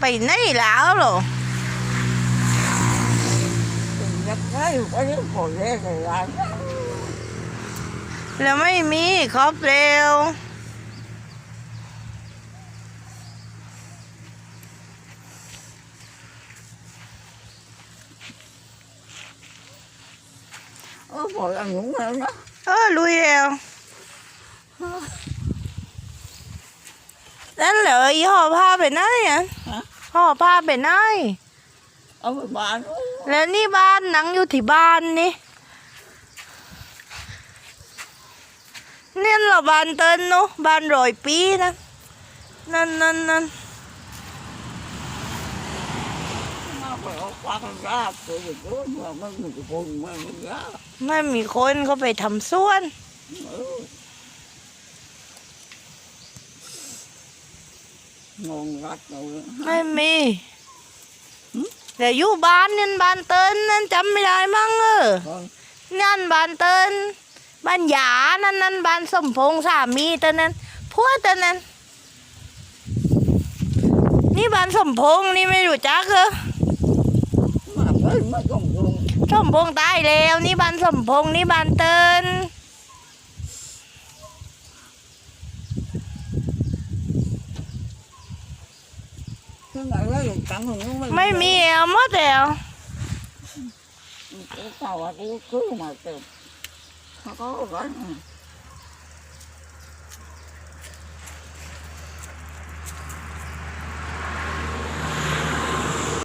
ไปไหนแล้วเหรอเป็นยักษ์ได้ไปเรื่องคนเล่นอะไรแล้วไม่มีครบเร็วเออบอกอันนู้นแล้วนะเออลุยแล้วนั่นเหรออีห่อผ้าไปไหนอะ ห่อผ้าไปไหนเอาไปบ้านแล้วนี่บ้านหนังอยู่ที่บ้านนี่เนี่ยเหราบ้านเติ้นเนาะบ้านร้อยปีนะนั่นนั่นนั่นมาไปเอาปลากระยาตัวเด็กด้วยมันไม่มีคนไม่มียาไม่มีคนเขาไปทำสวน เออ งงรัดเลยไม่มีแต่อยู่บ้านนั่นบ้านเติ้นนั่นจำไม่ได้มั้งเออนั่นบ้านเติ้นบ้านหยานั่นนั่นบ้านสมพงษ์สามีเติ้นนั้นพัวเติ้นนั้น นี่บ้านสมพงษ์นี่ไม่รู้จักเหรอมาเลยไม่ต้องลงสมพงษ์ตายแล้ว นี่บ้านสมพงษ์นี่บ้านเติ้น ไหนเลยตังค์นู้นไม่มีเอาหมดแล้วกูเต่ากูคือมาเต็มเขาก็รัก